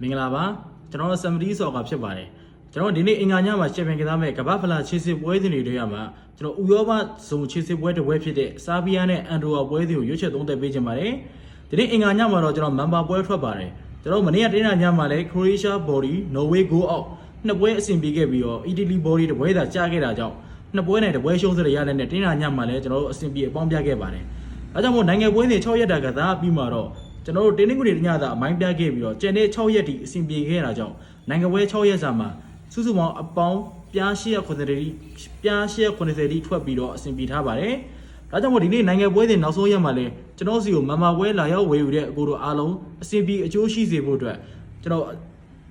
မင်္ဂလာပါကျွန်တော်တို့ Somebody Soccer ဖြစ်ပါတယ်ကျွန်တော်ဒီနေ့အင်္ဂါညမှာချန်ပီယံကစားမဲ့ကမ္ဘာဖလားခြေစစ်ပွဲစဉ်တွေတွေ့ရမှာကျွန်တော်ဥရောပဇုံခြေစစ်ပွဲတစ်ပွဲဖြစ်တဲ့ဆာဘီးယားနဲ့အန်ဒိုဝါပွဲစဉ်ကိုရွေးချယ်သုံးသပ်ပေးခြင်းပါတယ်ဒီနေ့အင်္ဂါညမှာတော့ကျွန်တော်မန်ပါပွဲထွက်ပါတယ်ကျွန်တော်မနေ့ကတင်းနာညမှာလည်း Croatia body Norway goal out နှစ်ပွဲအဆင်ပြေခဲ့ပြီးတော့ Italy body တစ်ပွဲသာကြာခဲ့တာကြောင့်နှစ်ပွဲနဲ့တစ်ပွဲရှုံးစရရတဲ့နဲ့တင်းနာညမှာလည်းကျွန်တော်တို့အဆင်ပြေအပေါင်းပြခဲ့ပါတယ်အဲကြောင့်မို့နိုင်ငံပွဲစဉ်6ရက်တာကစားပြီးမှတော့ ကျွန်တော်တို့တင်းနှင်းကွေတညသာအမိုင်းပြခဲ့ပြီးတော့ကျန်တဲ့6ရက်တိအဆင်ပြေခဲ့တာကြောင့်နိုင်ငံပွဲ6ရက်စာမှာစုစုပေါင်းအပေါင်းပြား890တိပြား890တိထွက်ပြီးတော့အဆင်ပြေထားပါတယ်။ဒါကြောင့်မို့ဒီနေ့နိုင်ငံပွဲစဉ်နောက်ဆုံးရက်မှာလဲကျွန်တော်စီကိုမမပွဲလာရောက်ဝေယူတဲ့အကိုတို့အားလုံးအဆင်ပြေအကျိုးရှိစေဖို့အတွက်ကျွန်တော်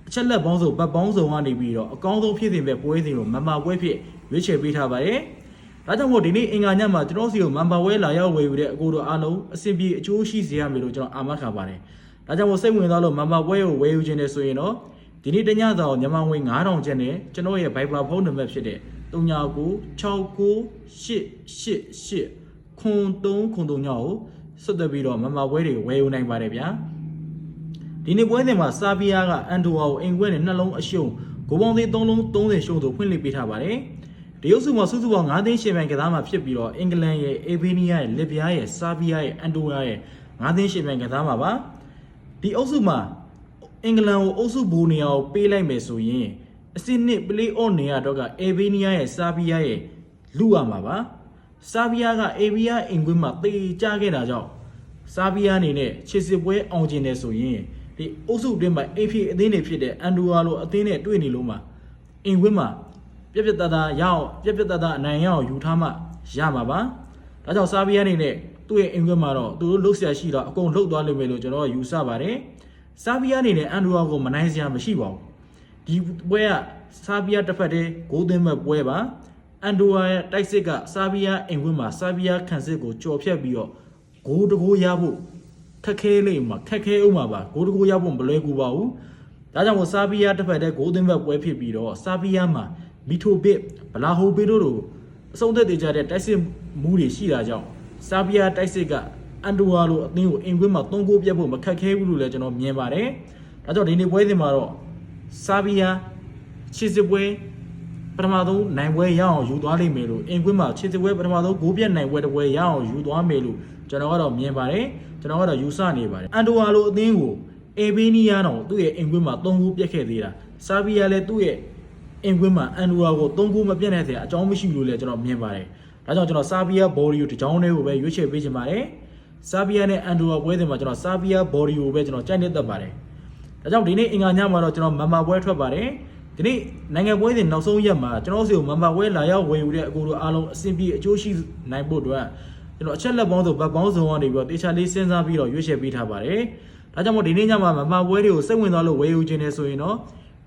အချက်လက်ပေါင်းစုံဗတ်ပေါင်းစုံကနေပြီးတော့အကောင်းဆုံးဖြစ်စဉ်ပဲပွဲစဉ်ကိုမမပွဲဖြစ်ရွေးချယ်ပေးထားပါတယ်။ ဒါကြောင့်မို့ဒီနေ့အင်္ဂါညမှာကျွန်တော်စီကိုမန်ပါဝဲလာရောက်ဝယ်ယူတဲ့အကိုတို့အားလုံးအဆင်ပြေအကျိုးရှိစေရမယ်လို့ကျွန်တော်အာမခံပါတယ်။ဒါကြောင့်မို့စိတ်ဝင်စားလို့မန်ပါဝဲကိုဝယ်ယူခြင်းနဲ့ဆိုရင်တော့ဒီနေ့တညစာကိုမြန်မာငွေ9000ကျပ်နဲ့ကျွန်တော်ရဲ့ Viber ဖုန်းနံပါတ်ဖြစ်တဲ့39969888ခွန်3ခွန်3ညောကိုဆက်သွယ်ပြီးတော့မန်ပါဝဲတွေဝယ်ယူနိုင်ပါတယ်ဗျာ။ဒီနေ့ပွဲစဉ်မှာဆာဘီးယားကအန်ဒိုဝါကိုအိမ်ခွဲနဲ့နှလုံးအရှုံးဂိုးပေါင်းသေး3လုံး30ရှုံးသို့ဖွင့်လှစ်ပေးထားပါတယ်။ဒီ ရုပ်စုမှာစုစုပေါင်း9သိန်းရှင်ပိုင်ကစားမှာဖြစ်ပြီးတော့အင်္ဂလန်ရဲ့အေဗီးနီးယားရဲ့လစ်ဗျားရဲ့ဆာဘီးယားရဲ့အန်ဒိုဝါရဲ့9သိန်းရှင်ပိုင်ကစားမှာပါ။ဒီအုပ်စုမှာအင်္ဂလန်ကိုအုပ်စုဘူနေရာကိုပေးလိုက်မယ်ဆိုရင်အစစ်နှစ် play on နေရာတော့ကအေဗီးနီးယားရဲ့ဆာဘီးယားရဲ့လူရမှာပါ။ဆာဘီးယားကအေဗီးယားအင်ကွင်းမှာတေချခဲ့တာကြောင့်ဆာဘီးယားအနေနဲ့ခြေစစ်ပွဲအောင်ကျင်တယ်ဆိုရင်ဒီအုပ်စုအတွင်းမှာအိမ်ဖြေအသင်းတွေဖြစ်တဲ့အန်ဒူဝါလိုအသင်းနဲ့တွေ့နေလို့မှာအင်ကွင်းမှာ ပြက်ပြက်သားသားရအောင်ပြက်ပြက်သားသားအနိုင်ရအောင်ယူထားမှရမှာပါဒါကြောင့်ဆာဘီးယားအနေနဲ့သူ့ရဲ့အင်ကွင်းမှာတော့သူတို့လှုပ်ရှားရှိတော့အကုန်လှုပ်သွားလိမ့်မယ်လို့ကျွန်တော်ကယူဆပါတယ်ဆာဘီးယားအနေနဲ့အန်ဒူဝါကိုမနိုင်စရာမရှိပါဘူးဒီပွဲကဆာဘီးယားတစ်ဖက်တည်းဂိုးသွင်းမဲ့ပွဲပါအန်ဒိုဝါရဲ့တိုက်စစ်ကဆာဘီးယားအင်ကွင်းမှာဆာဘီးယားခံစစ်ကိုကြော်ဖြတ်ပြီးတော့ဂိုးတကိုးရဖို့ခက်ခဲလိမ့်မှာခက်ခဲအောင်မှာပါဂိုးတကိုးရဖို့မလွယ်ကူပါဘူးဒါကြောင့်မို့ဆာဘီးယားတစ်ဖက်တည်းဂိုးသွင်းဘက်ပွဲဖြစ်ပြီးတော့ဆာဘီးယားမှာ မီထိုဘစ်ဘလာဟိုဘေတို့တို့အဆုံးသက်တည်ကြတဲ့တိုက်စစ်မှုတွေရှိတာကြောင့်ဆာဘီးယားတိုက်စစ်ကအန်ဒိုဝါလိုအသင်းကိုအင်ကွင်းမှာသုံးကိုပြတ်ဖို့မခက်ခဲဘူးလို့လည်းကျွန်တော်မြင်ပါတယ်ဒါကြောင့်ဒီနေ့ပွဲစဉ်မှာတော့ဆာဘီးယားချစ်စစ်ပွဲပထမဆုံးနိုင်ပွဲရအောင်ယူသွားလိမ့်မယ်လို့အင်ကွင်းမှာခြေစစ်ပွဲပထမဆုံးဂိုးပြတ်နိုင်ပွဲတစ်ပွဲရအောင်ယူသွားမယ်လို့ကျွန်တော်ကတော့မြင်ပါတယ်ကျွန်တော်ကတော့ယူဆနေပါတယ်အန်တိုဝါလိုအသင်းကိုအေဘေးနီးယားတော့သူ့ရဲ့အင်ကွင်းမှာ၃ဂိုးပြတ်ခဲ့သေးတာဆာဘီယာလည်းသူ့ရဲ့ အင်ကွင်းမှာအန်တိုဝါကို၃ဂိုးမပြတ်နိုင်တဲ့အကြောင်းမရှိလို့လည်းကျွန်တော်မြင်ပါတယ်ဒါကြောင့်ကျွန်တော်ဆာဘီယာဘော်ဒီကိုတစ်ကြောင်းတည်းကိုပဲရွေးချယ်ပေးချင်ပါတယ်ဆာဘီယာနဲ့အန်တိုဝါပွဲစဉ်မှာကျွန်တော်ဆာဘီယာဘော်ဒီကိုပဲကျွန်တော်ကြိုက်နေတတ်ပါတယ်ဒါကြောင့်ဒီနေ့အင်္ဂါညမှာတော့ကျွန်တော်မန်မာပွဲထွက်ပါတယ်ဒီနေ့နိုင်ငံပွဲစဉ်နောက်ဆုံးရက်မှာကျွန်တော်စီကိုမန်မာပွဲလာရောက်ဝယ်ယူတဲ့အကူတို့အားလုံးအဆင်ပြေအကျိုးရှိနိုင်ဖို့အတွက်ကျွန်တော်အချက်လက်ပေါင်းစုံဗတ်ပေါင်းစုံကနေပြီးတော့တေချာလေးစဉ်းစားပြီးတော့ရွေးချယ်ပေးထားပါတယ်ဒါကြောင့်မို့ဒီနေ့ညမှာမန်မာပွဲတွေကိုစိတ်ဝင်စားလို့ဝယ်ယူခြင်းနဲ့ဆိုရင်တော့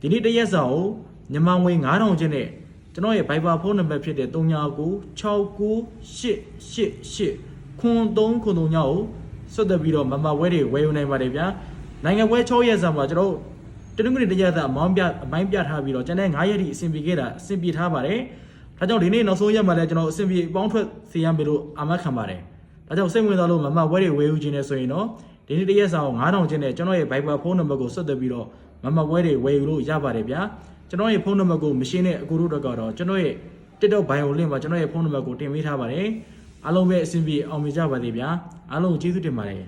ဒီနေ့တစ်ရက်စာကို မြန်မာငွေ9000ကျပ်နဲ့ကျွန်တော်ရဲ့ Viber ဖုန်းနံပါတ်ဖြစ်တဲ့399688ခွန်3ခွန်3ညောက်ကိုဆက်သွယ်ပြီးတော့မန်မာပွဲတွေဝယ်ယူနိုင်ပါတယ်ဗျာနိုင်ငံပွဲ6ရက်စာမှာကျွန်တော်တို့တနင်္ဂနွေတစ်ရက်စာအမောင်းပြအမိုင်းပြထားပြီးတော့ကျန်တဲ့9ရက်ထိအဆင်ပြေခဲ့တာအဆင်ပြေထားပါတယ်။ဒါကြောင့်ဒီနေ့နောက်ဆုံးရက်မှာလည်းကျွန်တော်အဆင်ပြေအပေါင်းထွက်စီရမယ်လို့အာမခံပါတယ်။ဒါကြောင့်စိတ်ဝင်စားလို့မမဝဲတွေဝေယူခြင်းနဲ့ဆိုရင်တော့ဒီနေ့တစ်ရက်စာကို9000ကျင်းနဲ့ကျွန်တော်ရဲ့ Viber ဖုန်းနံပါတ်ကိုဆက်သွယ်ပြီးတော့မမဝဲတွေဝယ်ယူလို့ရပါတယ်ဗျာ။ ကျွန်တော်ရဲ့ဖုန်းနံပါတ်ကိုမရှင်းတဲ့အကူတို့တော့ကတော့ကျွန်တော်ရဲ့ TikTok bio link မှာကျွန်တော်ရဲ့ဖုန်းနံပါတ်ကိုတင်ပေးထားပါတယ်။အားလုံးပဲအဆင်ပြေအောင်မြင်ကြပါစေဗျာ။အားလုံးကိုကျေးဇူးတင်ပါတယ်